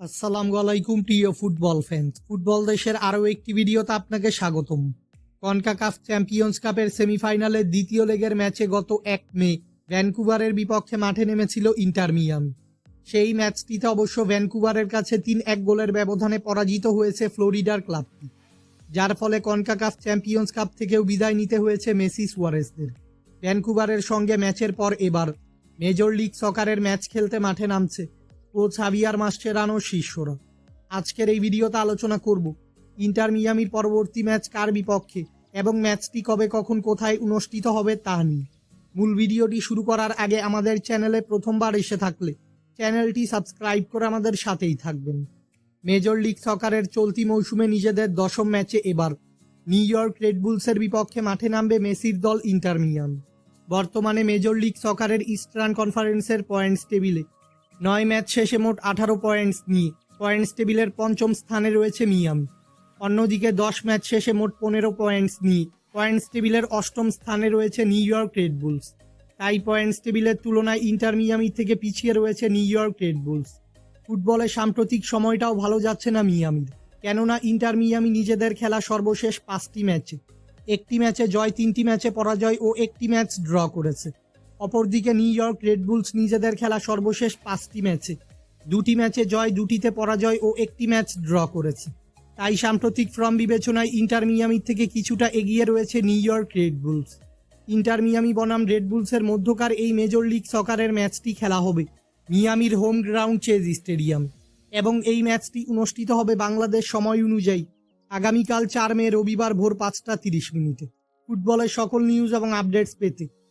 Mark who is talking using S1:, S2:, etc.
S1: আসসালামু আলাইকুম, প্রিয় ফুটবল ফ্যান্স ফুটবল দেশের আরও একটি ভিডিওতে আপনাকে স্বাগতম। কনকাকাফ চ্যাম্পিয়ন্স কাপের সেমিফাইনালের দ্বিতীয় লেগের ম্যাচে গত এক মে ভ্যানকুভারের বিপক্ষে মাঠে নেমেছিল ইন্টার মিয়ামি। সেই ম্যাচটিতে অবশ্য ভ্যানকুভারের কাছে তিন এক গোলের ব্যবধানে পরাজিত হয়েছে ফ্লোরিডার ক্লাবটি, যার ফলে কনকাকাফ চ্যাম্পিয়ন্স কাপ থেকেও বিদায় নিতে হয়েছে মেসি সুয়ারেসদের ভ্যানকুভারের সঙ্গে ম্যাচের পর এবার মেজর লিগ সকারের ম্যাচ খেলতে মাঠে নামছে কোচ হাবিয়ার মাস্টেরানোর শিষ্যরা। আজকের এই ভিডিওতে আলোচনা করব, ইন্টার মিয়ামির পরবর্তী ম্যাচ কার বিপক্ষে এবং ম্যাচটি কবে, কখন, কোথায় অনুষ্ঠিত হবে তা নিয়ে। মূল ভিডিওটি শুরু করার আগে আমাদের চ্যানেলে প্রথমবার এসে থাকলে চ্যানেলটি সাবস্ক্রাইব করে আমাদের সাথেই থাকবেন। মেজর লিগ সকারের চলতি মৌসুমে নিজেদের দশম ম্যাচে এবার নিউ ইয়র্ক রেডবুলসের বিপক্ষে মাঠে নামবে মেসির দল ইন্টার মিয়ামি। বর্তমানে মেজর লিগ সকারের ইস্টার্ন কনফারেন্সের পয়েন্টস টেবিলে নয় ম্যাচ শেষে মোট আঠারো পয়েন্টস নিয়ে। পয়েন্টস টেবিলের পঞ্চম স্থানে রয়েছে মিয়ামি। অন্যদিকে দশ ম্যাচ শেষে মোট পনেরো পয়েন্টস নিয়ে। পয়েন্টস টেবিলের অষ্টম স্থানে রয়েছে নিউ ইয়র্ক রেড বুলস। তাই পয়েন্টস টেবিলের তুলনায় ইন্টার মিয়ামি থেকে পিছিয়ে রয়েছে নিউ ইয়র্ক রেড বুলস। ফুটবলে সাম্প্রতিক সময়টাও ভালো যাচ্ছে না মিয়ামির, কেননা ইন্টার মিয়ামি নিজেদের খেলা সর্বশেষ পাঁচটি ম্যাচে। একটি ম্যাচে জয়, তিনটি ম্যাচে পরাজয় ও একটি ম্যাচ ড্র করেছে। অপরদিকে নিউ ইয়র্ক রেড বুলস নিজেদের খেলা সর্বশেষ পাঁচটি ম্যাচে। দুটি ম্যাচে জয়, দুটিতে পরাজয় ও একটি ম্যাচ ড্র করেছে। তাই সাম্প্রতিক ফর্ম বিবেচনায় ইন্টার মিয়ামি থেকে কিছুটা এগিয়ে রয়েছে New York Red Bulls. Inter Miami বনাম রেড বুলসের মধ্যকার এই মেজর লিগ সকারের ম্যাচটি খেলা হবে মিয়ামির হোম গ্রাউন্ড চেজ স্টেডিয়াম এবং এই ম্যাচটি অনুষ্ঠিত হবে বাংলাদেশ সময় অনুযায়ী আগামীকাল চার মে রবিবার ভোর পাঁচটা তিরিশ মিনিটে। ফুটবলের সকল নিউজ এবং আপডেটস পেতে